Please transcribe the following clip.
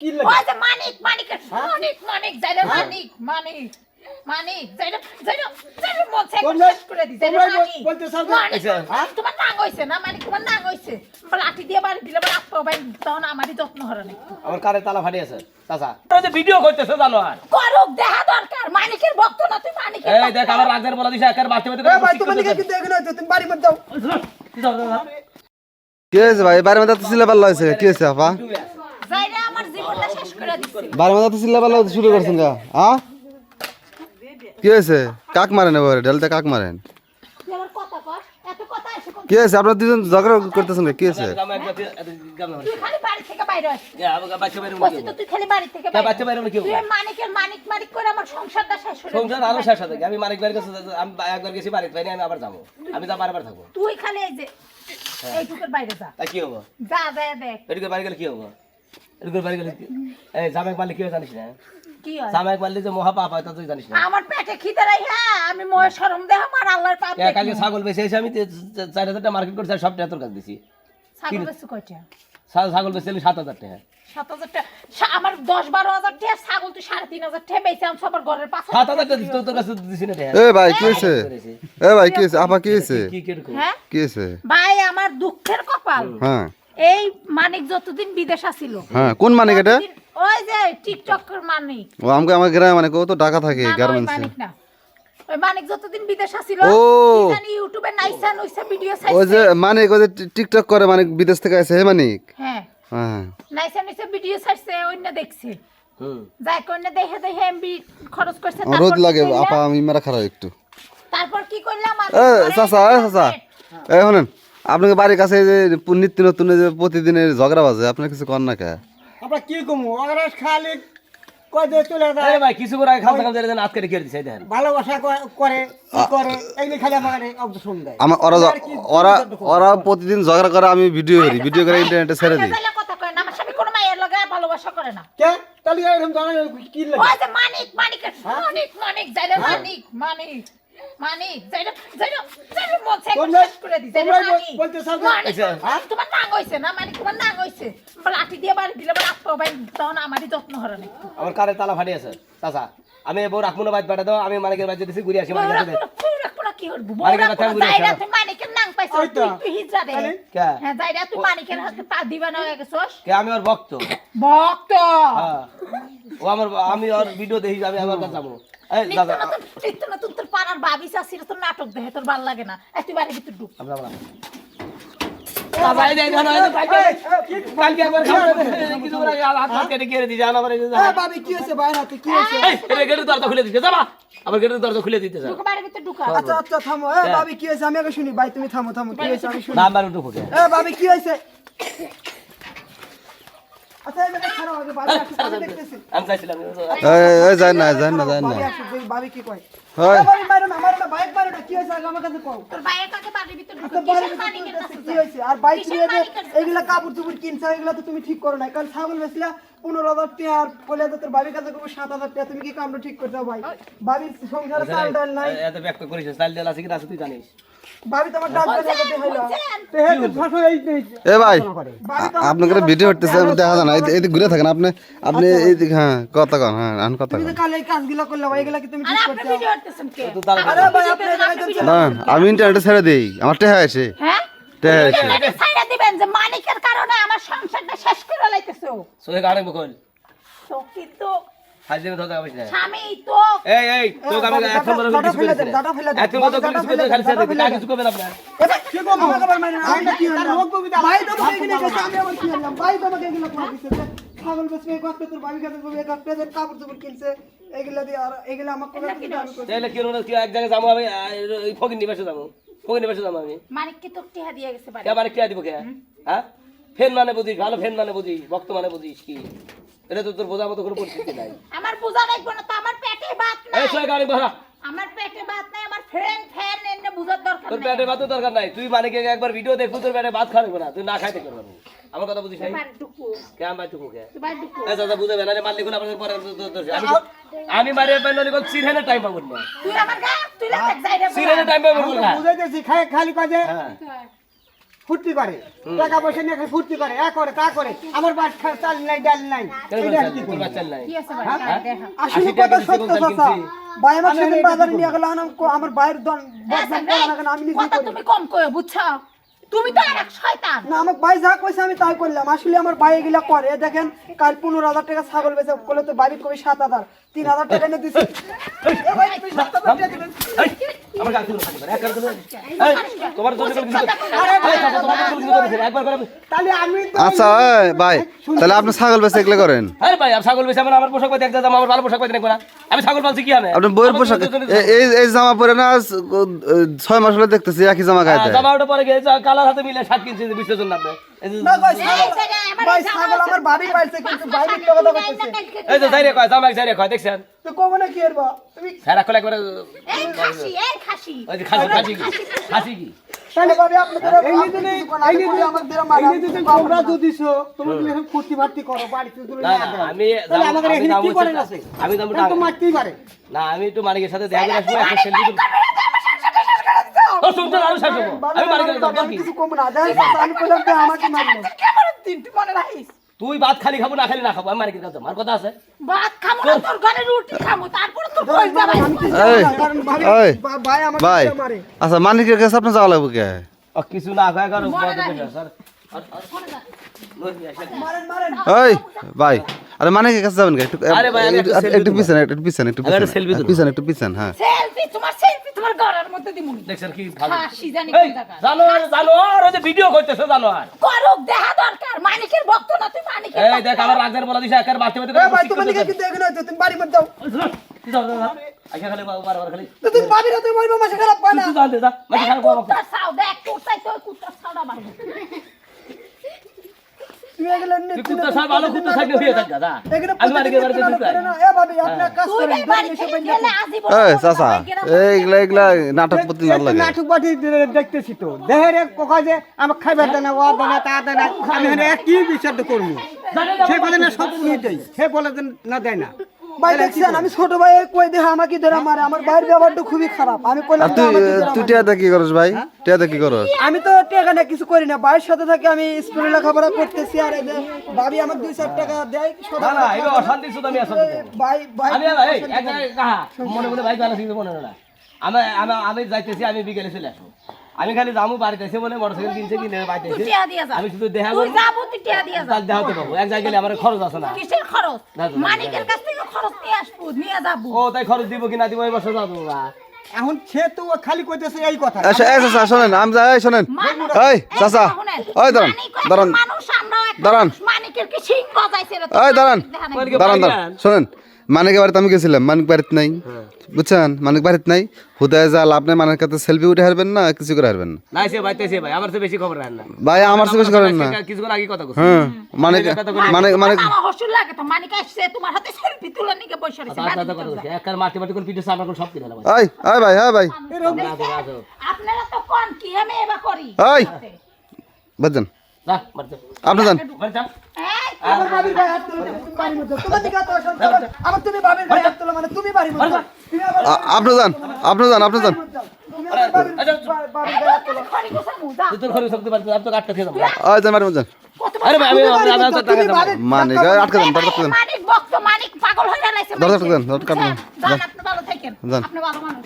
কি ওই যে মানিক মানিক মানিক মানিক যাইলে মানিক মানিক মানিক মন শেষ করে বলতে আচ্ছা। হ্যাঁ? তোমার নাং হইছে না মানিক তোমার নাং হইছে লাঠি দিয়ে বাড়ি দিলে আবার আত্মা ভাই তখন আমারই যত্ন হরে না আমার কারে তালা ফাটি আছে চাচা তোরা যে ভিডিও করতেছো জানো আর করুক দেখা দরকার মানিকের ভক্ত না তুই মানিকের এই। দেখ আমার রাগের বলা দিছে একার বাচ্চা বাচ্চা ভাই তোমার দিকে কিন্তু এখানে হচ্ছে তুমি বাড়ি মধ্যে যাও কি হয়েছে ভাই বাড়ির মধ্যে তো সিলেবার হয়েছে কি হয়েছে আপা বাড়ির মধ্যে তো সিলেবার শুরু করছেন গা। হ্যাঁ কি হয়েছে? কাক মারেন এবার? ডেলতে কাক মারেন? কি হয়েছে? আপনার দুজন ঝগড়া করতেছেন কি হয়েছে? আমি মানিক বাড়ির কাছে আমি একবার গেছি বাড়িতে পাইনি আমি আবার যাব। আমি যা বারবার থাকব। তুই খালি এই যে এইটুকুর বাইরে যা। কি হব? যা যা দেখ এদিকে বাড়ি গেলে কি হব? এদিকে বাড়ি গেলে এই জামাই পারলে কি জানিস না? জামাই পারলে যে মহা পাপ হয় তা তুই জানিস না। আমার পেটে খিদে রাই হ্যাঁ আমি মহে শরম দেহ আমার আল্লাহর পাপ এ, কালকে ছাগল বেঁচে এসে আমি তে- তে- চার হাজার টাকা মার্কেট করছি আর সব টাকা তোর কাছে দিছি। ছাগল বেচু কয়টা? ছা- ছাগল বেঁচে সাত হাজার টাকা। সাত হাজার টাকা। সা- আমার দশ বারো হাজার টাকা ছাগল তুই সাড়ে তিন হাজার টাকা বেচে আমি সবার ঘরের পাশে সাত হাজার টাকা দিছি, তোর তোর কাছে দিছি না টাকা এ ভাই কি হয়েছে? এ ভাই কি হয়েছে? আপা কি হয়েছে? হ্যাঁ? কি হয়েছে? ভাই আমার দুঃখের কপাল। হ্যাঁ। এই মানিক যতদিন বিদেশ আসিল হ্যাঁ কোন মানিক এটা? ওই যে টিকটকের মানিক। ও আমাকে আমার গ্রামে মানে কত টাকা থাকে না, না, ওই মানিক না। ওই মানিক যতদিন বিদেশ আসিল ও। জানি ইউটিউবে নাইসা নইসা ভিডিও ওই যে মানিক ওই যে টিকটক করে মানিক বিদেশ থেকে আসে হে মানিক? হ্যাঁ। হ্যাঁ নাইসা নইসা ভিডিও ছাড়ছে অন্য দেখছে। হুম। যাই কন্য দেখে দেখে এমবি খরচ করছে রোদ লাগে আপা আমি মেরা খারাপ একটু। তারপর কি করলাম চাচা চাচা এ শোনেন। আপনাকে বাড়ির কাছে যে নিত্য নতুন যে প্রতিদিনের ঝগড়া বাজে আপনার কিছু কর না কে? আমরা কি কমু? ওরা খালি কয় যে চলে যায়। ভাই কিছু করে আগে খালসা খালসা দেন আজকে রেখে দিছে দেখেন। ভালোবাসা করে কি করে? এইগুলি খালি আমাকে অবশ্য দেয়। আমার ওরা জ- আর কি- ওরা ওরা প্রতিদিন ঝগড়া করে আমি ভিডিও করি ভিডিও করে ইন্টারনেটে ছেড়ে দিই। কথা কয় না আমার স্বামী কোনো মায়ের লগে ভালোবাসা করে না। কে? তাহলে এরকম জানা কি লাগে? ওই যে মানিক মানিক মানিক মানিক মানিক। তোমরা- করে দিছে তোমরা বলতে চাও? আচ্ছা। হ্যাঁ? তোমার নাং হইছে না মানিক তোমার নাং হইছে। লাঠি দিয়ে বাড়ি দিলে আবার আত্মা ভাই তখন আমারই যত্ন হরে না আমার কারে তালা ফাটি আছে? চাচা আমি বউ রাখব না বাইত দাও আমি মানিকের বাইতে দিছি ঘুরে আসি মানিকের বাইতে কি করব? মানিকের বাচ্চা ঘুরে যাইরা আসো। তুই মানিকের নাং পাইছ তুই তুই হিজড়া দে। হ্যাঁ যাইরা তুই মানিকের হাতে পা দিবা না গেছস? কে? আমি ওর ভক্ত। ভক্ত? হ্যাঁ। ও আমার আমি ওর ভিডিও দেখি আমি আমার কাছে যাব। এই দাদা পাড়ার ভাবি চাষির তোর নাটক দেখে তোর ভালো লাগে না। এই তুই বাড়ি ভিতর ঢুক। আমরা আমরা বাবা এই দেখ না এই কালকে কালকে একবার খাওয়া কিছু করে হাত হাত কেটে কেটে দিয়ে জান আমার এই যে এ ভাবি কি হয়েছে? বাইরে হাতে কি হয়েছে? এই এই গেটের দরজা খুলে দিতে যাবা। আমার গেটের দরজা খুলে দিতে যা ঢুক বাড়ির ভিতর ঢুকা। আচ্ছা আচ্ছা থামো। এ ভাবি কি হয়েছে? আমি আগে শুনি। ভাই তুমি থামো থামো। কি হয়েছে? আমি শুনি। ভাবি কি হয়েছে? তুমি ঠিক করো না কারণ ছাগল বেচলা পনেরো হাজার টাকা আর বলে তো তোর বাবির কাছে করব সাত হাজার টাকা তুমি কি কামটা ঠিক করতে ভাই বাবির সংসারে চাল ডাল নাই ব্যক্ত করিস আছে কি আছে তুই জানিস এ ভাই ভিডিও করতেছে আমি দেখা যায় না এই এই ঘুরে থাকেন আপনি আপনি এই হ্যাঁ কথা কন হ্যাঁ আন কথা কন। না আমি ইন্টারনেটে ছেড়ে দিই আমার টেহা আছে হ্যাঁ? টেহা আছে এটা দিবেন যে মানিকের কারণে আমার সংসারটা শেষ করে লাইতেছো। সোহে গাড়ি বকল তো কিন্তু হাজির ধরে যাবিস না স্বামী তো এই এই তোকে আমি দাদা, এখন বড় দাদা কিছু ফেলে করিস দেন, দাদা ফেলে দেন, এখন তো দাদা ফেলে খালি দেন, ছেড়ে দাদা দিবি ফেলে না কিছু করবে না আপনার। এবার কি করব? আমাকে আবার মাইনে না, কি হলাম? ভাই তো আমাকে এখানে গেছে, আমি আবার কি হলাম? ভাই তো আমাকে এগুলো করে দিছে, যে ছাগল এক একটা তোর বাড়ির কাছে এক একটা যে কাপড় চোপড় কিনছে, এগুলা দিয়ে আর এগুলা আমাকে করে দিছে, আমি করছি। তাহলে কি হলো কি এক জায়গায় যাব আমি? এই ফকির নিবাসে যাব। ফকির নিবাসে যাব আমি। মানিককে তো টিহা দিয়ে গেছে বাড়ি? কে মানে দিব কে? হ্যাঁ? ফেন মানে বুঝিস ভালো ফেন মানে বুঝিস ভক্ত মানে বুঝিস কি? এটা তো তোর বোঝার মতো কোনো পরিস্থিতি নাই। আমার বোঝা লাগবে না তো আমার পেটে ভাত এই নাই। গাড়ি ভরা আমার পেটে ভাত নাই আমার ফ্যান এনে বুঝার দরকার তোর পেটে ভাতের দরকার নাই। তুই মানে কে একবার ভিডিও দেখব তোর পেটে ভাত খাওয়াবো না। তুই না খাইতে করব আমার কথা বুঝিস নাই? কে আমি বাইটুকু কে? দাদা বুঝে বেলা মারলি কোন আপনাদের পরে আমি আমি মারে পেন্ডলি কোন সিরহেনে টাইম পাবো না। তুই আমার গা তুই লাগে যাই রে সিরহেনে টাইম পাবো না। বুঝাইতেছি, খাই- খালি কাজে। হ্যাঁ। ফুর্তি করে টাকা পয়সা নিয়ে ফুর্তি করে এ করে তা করে আমার বাস চাল নাই ডাল নাই আসলে কথা দিছি, সত্য সেদিন বাজারে নিয়ে গেল আমার দন কেন আমি কথা তুমি কম কইও বুঝছ তুমি তো আরেক শয়তান না আমার ভাই যা কইছে আমি তাই করলাম আসলে আমার ভাই এগুলা করে দেখেন কাল পনেরো হাজার টাকা ছাগল বেচে করলে তো বাড়ির কবি সাত হাজার তিন হাজার টাকা এনে দিছি এ ভাই, তুমি সাত হাজার টাকা দিবেন। আমার গাল তুলো, এক গাল এই, তোমার জন্য করে- এই, চাচা, তোমার জন্য কোনো কিছু করেছে না, একবার করে তাহলে আমি আচ্ছা এই ভাই তাহলে আপনি ছাগল বেচে এগুলো করেন। আরে ভাই, আমি ছাগল বেশি আমার আমার পোশাক আমার ভালো পোশাক পাতি দেখব না আমি ছাগল পালছি কি আমি আপনার বইয়ের পোশাক এই এই জামা পরে না ছয় মাস হলে দেখতেছি একই জামা হ্যাঁ, গায়ে জামা ওটা পরে গেছে কালার হাতে মিলে শার্ট কিনছি আপনি যে- না কয় দেখছেন? খাসি। খাসি ওই যে খাসি খাসি কি? খাসি কি? তাহলে ভাবি আপনাদের এই নিয়ে আমি করি আমার মারা এই নিয়ে তোমরা তো দিছো তুমি যদি এখন ফুর্তি ফার্তি করো বাড়িতে তুলে না নিয়ে না, আসো। আমি তাহলে আমাদের এখানে কি করেন আছে? আমি দাম তো মারতেই পারে। না আমি একটু মালিকের সাথে দেখা করে আসব একটা সেলফি ও শুনছেন আরও শেষ আমি মালিকের দাম কি কিছু কম না যাই আমি কইলাম তো আমাকে মারলো কেমন দিন তুই মনে রাখিস? তুই ভাত খালি খাব না খালি না খাব? আমার কি কাছে আমার কথা আছে? ভাত খাব না তোর ঘরে রুটি খাব তারপর তো কই যাবে কারণ ভাবি ভাই আমার ভাই আচ্ছা মানিকের কাছে আপনি যাওয়া লাগবে কে? ও কিছু না খায় কারও বড় রাখিস। কথা, স্যার মারেন মারেন। ওই ভাই আরে মানিকের কাছে যাবেন কে? একটু আরে একটা। পিছন একটু পিছন একটু পিছন তুলবো। পিছন একটু পিছন হ্যাঁ। সেলফি তোমার সেলফি তোমার ঘরের মধ্যে দিমুনি দেখছেন কি ভালো। খাসি জানি এই কোন জায়গা জানোয়ার জানোয়ার ওই যে ভিডিও করতেছে জানোয়ার। করুক দেখা দরকার। মানিকের ভক্ত না তুই মানিকের এই। দেখ আমার রাগের বলা দিছে একার মারতে মারতে এ ভাই তোমার দিকে কিন্তু এখানে হইতো তুমি বাড়ি মত যাও। আচ্ছা খালি বারবার খালি। তো তুমি ভাবি না তুমি বলব মাসে খারাপ পায় না। তুই জানতে যা মাঝে দেখ খারাপ বাবা কুত্তার সাউ দেখ চাই তোর কুত্তার সাউটা মারবো নাটক দেখতেছি তো। দেহের কোকা যে আমার খাইবার দেনা ও দেনা তা দেনা আমি এক কি বিচার করব। সে বলে না সব সে বলে না দেয় না। ভাই দেখছেন আমি ছোট ভাই কই দেখে আমাকে ধরে মারে। আমার ভাইয়ের ব্যবহারটা খুবই খারাপ। আমি কইলাম তুই তুই মারে। কি করস ভাই? টিয়াতে কি করস? আমি তো টাকা না কিছু করি না। ভাইয়ের সাথে থাকি আমি স্কুলে লেখাপড়া করতেছি আর এই যে ভাবি আমার দুই চার টাকা দেয় সব না না অশান্তি শুধু আমি আসলে ভাই ভাই আমি এই এক কাহা মনে মনে ভাই ভালো কিন্তু মনে না আমি আমি আমি যাইতেছি আমি বিকেলে চলে আসব। আমি খালি যাব বাড়িতে এসে বলে মোটরসাইকেল কিনছে কিনে বাড়িতে তুই এসে টিয়া দিয়া যা। আমি শুধু দেখা যাব তুই টিয়া দিয়া যা। তার দেখাতে পাবো। এক জায়গায় আমার খরচ আছে না। কিসের খরচ? মানিকের কাছ থেকে খরচ নিয়ে আসব নিয়ে যাব। ও তাই খরচ দিব কিনা দিব এই বছর যাব বা এখন সে তো খালি কইতেছে এই কথা। এই চাচা শোনেন আমি যাই শোনেন। এই চাচা ওই দাঁড়ান দাঁড়ান। মানুষ আমরা একটা দাঁড়ান। মানুষ, মানিকের কি সিং গজাইছে রে? এই দাঁড়ান। দাঁড়ান দাঁড়ান শোনেন। মানিকের বাড়িতে আমি গেছিলাম মানিক বাড়িতে নাই। বুঝছেন? মানিক বাড়িতে নাই। হুদায় যা লাভ নেই মানের কাছে সেলফি উঠে হারবেন না কিছু করে হারবেন না। ভাই আমার বেশি খবর না। ভাই আমার বেশি করেন না। কিছুক্ষণ আগে কথা হ্যাঁ মানে মানে মানে হসুর লাগে তো মানিক আসছে তোমার হাতে সেলফি তুলে নিয়ে বসে রয়েছে তার কথা কথা কইছি। একার মাটি মাটি করে পিঠে সামনে করে সব কিনে নেব। এই এই ভাই হ্যাঁ ভাই। আপনারা তো কোন কি আমি এবার করি। এই। যা আপনি যান। আমার ভাবির গায়ে হাত তুলে তুমি বাড়ির মধ্যে। তোমার দিকে এত অশান্তি আমার আমার তুমি ভাবির গায়ে হাত তোলো মানে তুমি বাড়ির মধ্যে। যান যান যান। মানে আটকে দেন দরজা দেন মানিক ভক্ত মানিক পাগল হয়ে গেছে দরজা দেন, দরজা দেন। যান আপনি ভালো থাকেন। আপনি ভালো মানুষ।